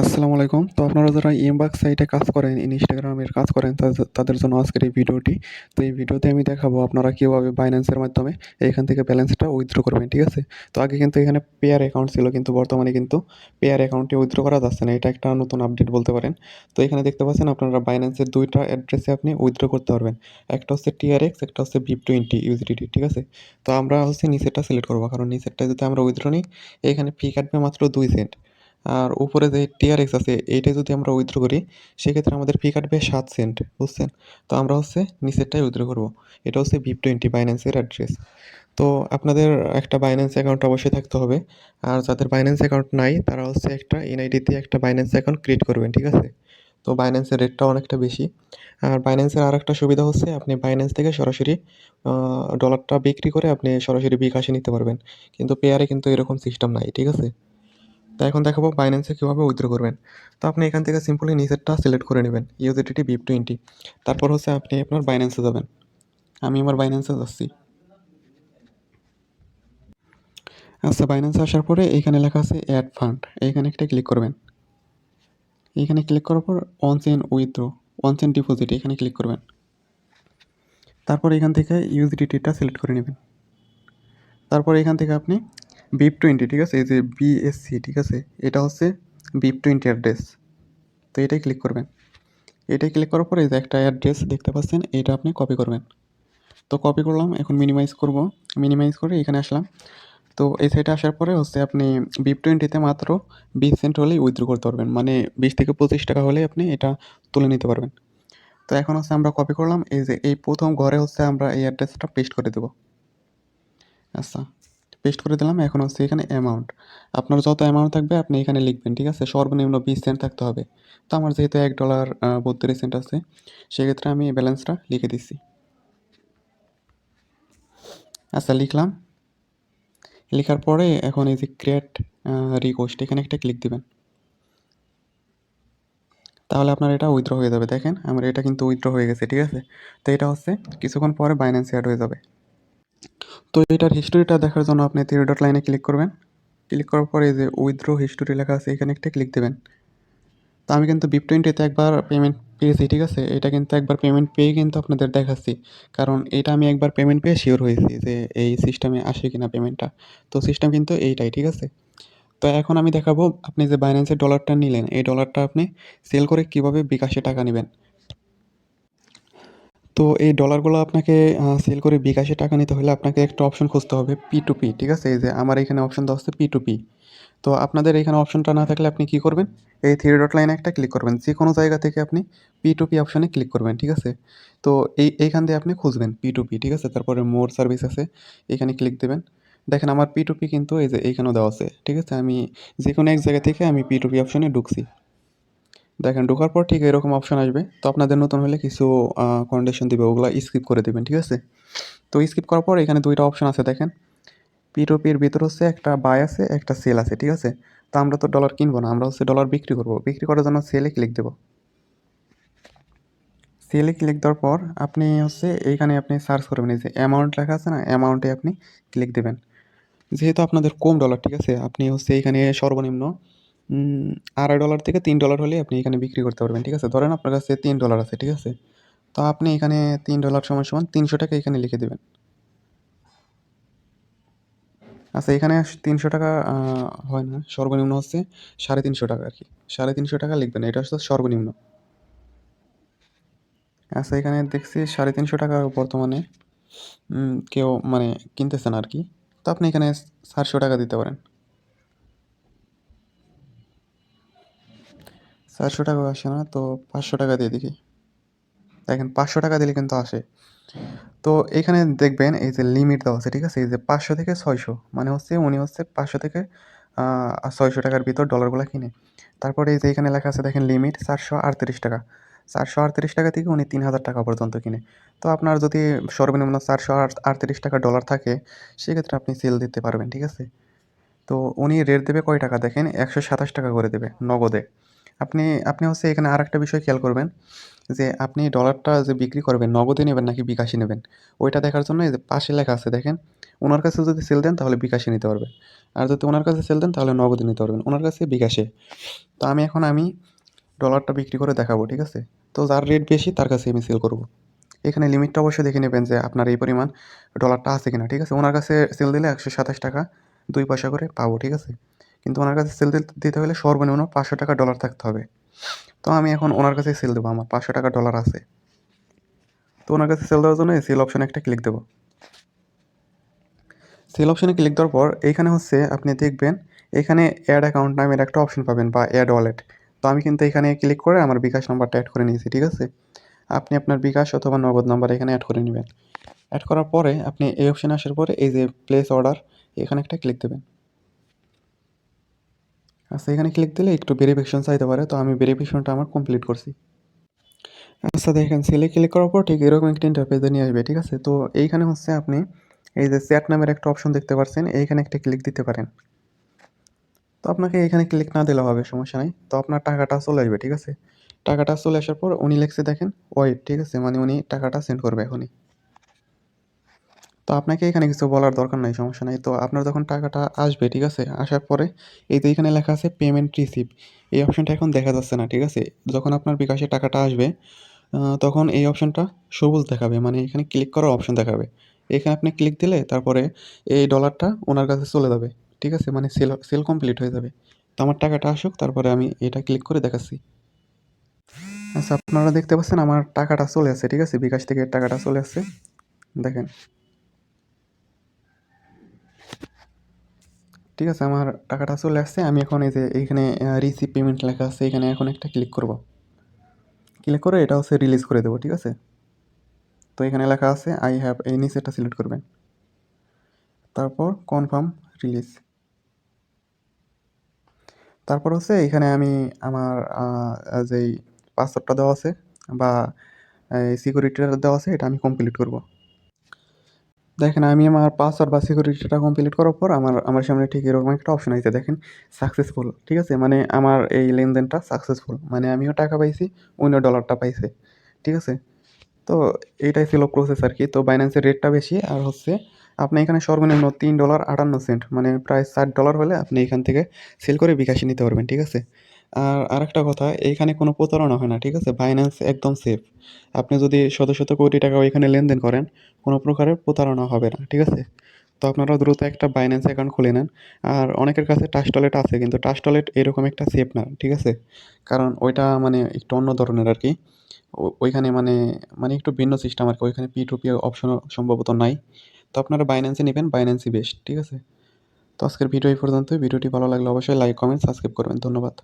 আসসালামু আলাইকুম। তো আপনারা যারা ইমবাক্স সাইটে কাজ করেন ইনস্টাগ্রামের কাজ করেন তাদের- তাদের জন্য আজকের এই ভিডিওটি। তো এই ভিডিওতে আমি দেখাবো আপনারা কীভাবে বাইন্যান্সের মাধ্যমে এখান থেকে ব্যালেন্সটা উইথড্র করবেন, ঠিক আছে? তো আগে কিন্তু এখানে পেয়ার অ্যাকাউন্ট ছিল, কিন্তু বর্তমানে কিন্তু পেয়ার অ্যাকাউন্টে উইথড্র করা যাচ্ছে না। এটা একটা নতুন আপডেট বলতে পারেন। তো এখানে দেখতে পাচ্ছেন আপনারা বাইন্যান্সের দুইটা অ্যাড্রেসে আপনি উইথড্র করতে পারবেন। একটা হচ্ছে টিআরএক্স একটা হচ্ছে বিপ টোয়েন্টি ইউজিডিটি ঠিক আছে? তো আমরা হচ্ছে নিচেরটা সিলেক্ট করব, কারণ নিচেরটা যদি আমরা উইথড্র নিই, এখানে ফি কাটবে মাত্র দুই সেন্ট আর উপরে যে টিআরএক্স আছে এইটা যদি আমরা উইথড্র করি, সেক্ষেত্রে আমাদের ফি কাটবে সাত সেন্ট বুঝছেন? তো আমরা হচ্ছে নিচেরটাই উইথড্র করব। এটা হচ্ছে ভিপ টোয়েন্টি বাইন্যান্সের অ্যাড্রেস তো আপনাদের একটা বাইন্যান্স অ্যাকাউন্ট অবশ্যই থাকতে হবে। আর যাদের বাইন্যান্স অ্যাকাউন্ট নাই, তারা হচ্ছে একটা এনআইডি দিয়ে একটা বাইন্যান্স অ্যাকাউন্ট ক্রিয়েট করবেন, ঠিক আছে? তো বাইন্যান্সের রেটটা অনেকটা বেশি। আর বাইন্যান্সের আর একটা সুবিধা হচ্ছে, আপনি বাইন্যান্স থেকে সরাসরি ডলারটা বিক্রি করে আপনি সরাসরি বিকাশে নিতে পারবেন। কিন্তু পেয়ারে কিন্তু এরকম সিস্টেম নাই, ঠিক আছে? তো এখন দেখাবো বাইন্যান্সে কীভাবে উইথড্র করবেন। তো আপনি এখান থেকে সিম্পলি নিচেরটা সিলেক্ট করে নেবেন ইউজিটিটি বিপ টোয়েন্টি তারপর হচ্ছে আপনি আপনার বাইন্যান্সে যাবেন। আমি আমার বাইন্যান্সে যাচ্ছি। আচ্ছা বাইন্যান্সে আসার পরে এইখানে লেখা আছে অ্যাড ফান্ড এইখানে একটা ক্লিক করবেন। এইখানে ক্লিক করার পর on chain withdraw on chain deposit এখানে ক্লিক করবেন। তারপর এখান থেকে ইউজিডিটিটা সিলেক্ট করে নেবেন। তারপর এখান থেকে আপনি বিপ টোয়েন্টি ঠিক আছে? এই যে বিএসসি ঠিক আছে? এটা হচ্ছে বিপ টোয়েন্টি অ্যাড্রেস তো এটাই ক্লিক করবেন। এটাই ক্লিক করার পরে যে একটা অ্যাড্রেস দেখতে পাচ্ছেন, এটা আপনি কপি করবেন। তো কপি করলাম, এখন মিনিমাইজ করব। মিনিমাইজ করে এখানে আসলাম। তো এই সাইডে আসার পরে হচ্ছে আপনি বিপ টোয়েন্টিতে মাত্র বিশ সেন্ট হলেই উইথড্র করতে পারবেন। মানে বিশ থেকে পঁচিশ টাকা হলেই আপনি এটা তুলে নিতে পারবেন। তো এখন হচ্ছে আমরা কপি করলাম, এই যে এই প্রথম ঘরে হচ্ছে আমরা এই অ্যাড্রেসটা পেস্ট করে দেবো। আচ্ছা। পেস্ট করে দিলাম, এখন হচ্ছে এখানে অ্যামাউন্ট আপনার যত অ্যামাউন্ট থাকবে, আপনি এখানে লিখবেন, ঠিক আছে? সর্বনিম্ন বিশ সেন্ট থাকতে হবে। তো আমার যেহেতু এক ডলার বত্রিশ সেন্ট আছে, সেক্ষেত্রে আমি ব্যালেন্সটা লিখে দিচ্ছি। আচ্ছা লিখলাম। লেখার পরে এখন এই যে ক্রিয়েট রিকোয়েস্ট এখানে একটা ক্লিক দিবেন। তাহলে আপনার এটা উইথড্র হয়ে যাবে। দেখেন, আমার এটা কিন্তু উইথড্র হয়ে গেছে, ঠিক আছে? তো এটা হচ্ছে কিছুক্ষণ পরে বাইন্যান্সে অ্যাড হয়ে যাবে। তো এটার হিস্টোরিটা দেখার জন্য আপনি থ্রি ডট লাইনে ক্লিক করবেন। ক্লিক করার পরে যে উইথড্র হিস্টোরি লেখা আছে, এখানে একটা ক্লিক দেবেন। তো আমি কিন্তু বিপ টোয়েন্টিতে একবার পেমেন্ট পেয়েছি, ঠিক আছে? এটা কিন্তু একবার পেমেন্ট পেয়ে কিন্তু আপনাদের দেখাচ্ছি। কারণ এটা আমি একবার পেমেন্ট পেয়ে শিওর হয়েছি যে এই সিস্টেমে আসে কিনা পেমেন্টটা তো সিস্টেম কিন্তু এইটাই, ঠিক আছে? তো এখন আমি দেখাবো আপনি যে বাইন্যান্সের ডলারটা নিলেন, এই ডলারটা আপনি সেল করে কীভাবে বিকাশে টাকা নেবেন। তো এই ডলারগুলো আপনাকে সেল করে বিকাশে টাকা নিতে হলে আপনাকে একটা অপশন খুঁজতে হবে পি টু পি ঠিক আছে? এই যে আমার এখানে অপশন দেওয়া হচ্ছে পি টু পি তো আপনাদের এখানে অপশনটা না থাকলে আপনি কি করবেন? এই থ্রি ডট লাইনে একটা ক্লিক করবেন। যে কোনো জায়গা থেকে আপনি পি টু পি অপশনে ক্লিক করবেন, ঠিক আছে? তো এই, এইখান দিয়ে আপনি খুঁজবেন পি টু পি ঠিক আছে? তারপরে মোর সার্ভিস আছে, এখানে ক্লিক দেবেন। দেখেন আমার পি টু পি কিন্তু এই যে এইখানেও দেওয়া আছে, ঠিক আছে? আমি যে কোনো এক জায়গা থেকে আমি পি টু পি অপশনে ঢুকছি। দেখেন, ঢোকার পর ঠিক এরকম অপশন আসবে। তো আপনাদের নতুন হলে কিছু কন্ডিশন দিবে, ওগুলো স্কিপ করে দেবেন, ঠিক আছে? তো স্কিপ করার পর এখানে দুইটা অপশন আছে, দেখেন। পি টু পির ভিতর হচ্ছে একটা বাই আছে, একটা সেল আছে, ঠিক আছে? তো আমরা তো ডলার কিনবো না, আমরা হচ্ছে ডলার বিক্রি করব। বিক্রি করার জন্য সেলে ক্লিক দেবো। সেলে ক্লিক দেওয়ার পর আপনি হচ্ছে এইখানে আপনি সার্চ করবেন, এই যে অ্যামাউন্ট লেখা আছে না অ্যামাউন্টে আপনি ক্লিক দেবেন। যেহেতু আপনাদের কম ডলার ঠিক আছে? আপনি হচ্ছে এইখানে সর্বনিম্ন আড়াই ডলার থেকে তিন ডলার হলে আপনি এখানে বিক্রি করতে পারবেন, ঠিক আছে? ধরেন আপনার কাছে তিন ডলার আছে, ঠিক আছে? তো আপনি এখানে তিন ডলার সমান সমান তিনশো টাকা এখানে লিখে দেবেন। আচ্ছা এখানে তিনশো টাকা হয় না, সর্বনিম্ন হচ্ছে সাড়ে তিনশো টাকা আর কি। সাড়ে তিনশো টাকা লিখবেন, এটা হচ্ছে সর্বনিম্ন। আচ্ছা এখানে দেখছি সাড়ে তিনশো টাকা বর্তমানে কেউ মানে কিনতেছেন আর কি। তো আপনি এখানে চারশো টাকা দিতে পারেন। চারশো টাকা আসে না, তো পাঁচশো টাকা দিয়ে দেখি। দেখেন, পাঁচশো টাকা দিলে কিন্তু আসে। তো এখানে দেখবেন, এই যে লিমিট দেওয়া আছে, ঠিক আছে? এই যে পাঁচশো থেকে ছয়শো মানে হচ্ছে উনি হচ্ছে পাঁচশো থেকে ছয়শো টাকার ভিতর ডলারগুলো কিনে। তারপরে এই যে এখানে লেখা আছে, দেখেন লিমিট চারশো আটত্রিশ টাকা। চারশো আটত্রিশ টাকা থেকে উনি তিন হাজার টাকা পর্যন্ত কিনে। তো আপনার যদি সর্বনিম্ন চারশো আটত্রিশ টাকা ডলার থাকে, সেক্ষেত্রে আপনি সেল দিতে পারবেন, ঠিক আছে? তো উনি রেট দেবে কয় টাকা? দেখেন, একশো সাতাশ টাকা করে দেবে, নগদে। আপনি আপনি হচ্ছে এখানে আরেকটা বিষয় খেয়াল করবেন যে আপনি ডলারটা যে বিক্রি করবেন, নগদে নেবেন নাকি বিকাশে নেবেন? ওইটা দেখার জন্য যে পাশে লেখা আছে দেখেন, ওনার কাছে যদি সেল দেন তাহলে বিকাশে নিতে পারবেন। আর যদি ওনার কাছে সেল দেন তাহলে নগদে নিতে পারবেন, ওনার কাছে বিকাশে। তো আমি এখন আমি ডলারটা বিক্রি করে দেখাবো, ঠিক আছে? তো যার রেট বেশি তার কাছে আমি সেল করব। এখানে লিমিটটা অবশ্যই দেখে নেবেন যে আপনার এই পরিমাণ ডলারটা আছে কিনা, ঠিক আছে? ওনার কাছে সেল দিলে একশো সাতাশ টাকা দুই পয়সা করে পাবো, ঠিক আছে? কিন্তু ওনার কাছে সেল দিতে হলে সর্বনিম্ন পাঁচশো টাকা ডলার থাকতে হবে। তো আমি এখন ওনার কাছে সেল দেবো, আমার পাঁচশো টাকা ডলার আছে। তো ওনার কাছে সেল দেওয়ার জন্য সেল অপশানে একটা ক্লিক দেবো। সেল অপশানে ক্লিক দেওয়ার পর এইখানে হচ্ছে আপনি দেখবেন, এখানে অ্যাড অ্যাকাউন্ট নামের একটা অপশন পাবেন বা অ্যাড ওয়ালেট তো আমি কিন্তু এখানে ক্লিক করে আমার বিকাশ নাম্বারটা অ্যাড করে নিয়েছি, ঠিক আছে? আপনি আপনার বিকাশ অথবা নগদ নাম্বার এখানে অ্যাড করে নেবেন। অ্যাড করার পরে আপনি এই অপশানে আসার পরে এই যে প্লেস অর্ডার এখানে একটা ক্লিক দেবেন। আচ্ছা এখানে ক্লিক দিলে একটু ভেরিফিকেশন চাইতে পারে, তো আমি ভেরিফিকেশনটা আমার কমপ্লিট করছি। আচ্ছা দেখেন সেলে ক্লিক করার পর ঠিক এরকম একটা ইন্টারফেসে নিয়ে আসবে, ঠিক আছে? তো এইখানে হচ্ছে আপনি এই যে চ্যাট নামের একটা অপশন দেখতে পাচ্ছেন এইখানে একটা ক্লিক দিতে পারেন। তো আপনাকে এখানে ক্লিক না দিলেও হবে, সমস্যা নাই। তো আপনার টাকাটা চলে আসবে, ঠিক আছে? টাকাটা চলে আসার পর উনি লেখছে, দেখেন ওয়েট ঠিক আছে? মানে উনি টাকাটা সেন্ড করবে এখনই। তো আপনাকে এখানে কিছু বলার দরকার নাই, সমস্যা নাই। তো আপনার যখন টাকাটা আসবে, ঠিক আছে, আসার পরে এই তো এখানে লেখা আছে পেমেন্ট রিসিভ এই অপশনটা এখন দেখা যাচ্ছে না, ঠিক আছে? যখন আপনার বিকাশে টাকাটা আসবে তখন এই অপশানটা সবুজ দেখাবে মানে এখানে ক্লিক করার অপশন দেখাবে। এখানে আপনি ক্লিক দিলে তারপরে এই ডলারটা ওনার কাছে চলে যাবে, ঠিক আছে? মানে সেল সেল কমপ্লিট হয়ে যাবে। তো আমার টাকাটা আসুক, তারপরে আমি এটা ক্লিক করে দেখাচ্ছি। আচ্ছা আপনারা দেখতে পাচ্ছেন আমার টাকাটা চলে আসছে, ঠিক আছে? বিকাশ থেকে টাকাটা চলে আসছে। দেখেন। ঠিক আছে, আমার টাকাটা চলে আসছে, আমি এখন এই যে এইখানে রিসিভ পেমেন্ট লেখা আছে, এখানে এখন একটা ক্লিক করব। ক্লিক করে এটা হচ্ছে রিলিজ করে দেবো, ঠিক আছে? তো এখানে লেখা আছে আই হ্যাভ এই নিচেটা সিলেক্ট করবেন। তারপর কনফার্ম রিলিজ তারপর হচ্ছে এখানে আমি আমার যেই পাসওয়ার্ডটা দেওয়া আছে বা সিকিউরিটিটা দেওয়া আছে, এটা আমি কমপ্লিট করব। দেখেন, আমি আমার পাসওয়ার্ড বা সিকিউরিটিটা কমপ্লিট করার পর আমার আমার সামনে ঠিক এরকম একটা অপশন আছে দেখেন সাকসেসফুল ঠিক আছে? মানে আমার এই লেনদেনটা সাকসেসফুল মানে আমিও টাকা পাইছি, অন্য ডলারটা পাইছে, ঠিক আছে? তো এইটাই ছিল প্রসেস আর কি। তো বাইন্যান্সের রেটটা বেশি, আর হচ্ছে আপনি এখানে সর্বনিম্ন তিন ডলার আটান্ন সেন্ট মানে প্রায় ষাট ডলার হলে আপনি এখান থেকে সেল করে বিকাশে নিতে পারবেন, ঠিক আছে? আর আরেকটা কথা, এইখানে কোনো প্রতারণা হয় না, ঠিক আছে? বাইন্যান্স একদম সেফ আপনি যদি শত শত কোটি টাকা এখানে লেনদেন করেন, কোনো প্রকারের প্রতারণা হবে না, ঠিক আছে? তো আপনারা দ্রুত একটা বাইন্যান্স অ্যাকাউন্ট খুলে নেন। আর অনেকের কাছে টাচ টাস্টলেট আছে, কিন্তু টাচ টাস্টলেট এরকম একটা সেফ না, ঠিক আছে? কারণ ওইটা মানে একটু অন্য ধরনের আর কি ওইখানে মানে মানে একটু ভিন্ন সিস্টেম আর কি ওইখানে পি টু পি অপশনও সম্ভবত নাই। তো আপনারা বাইন্যান্সে নেবেন বাইন্যান্সই বেস্ট ঠিক আছে? তো আজকের ভিডিও এই পর্যন্তই। ভিডিওটি ভালো লাগলে অবশ্যই লাইক কমেন্ট সাবস্ক্রাইব করবেন। ধন্যবাদ।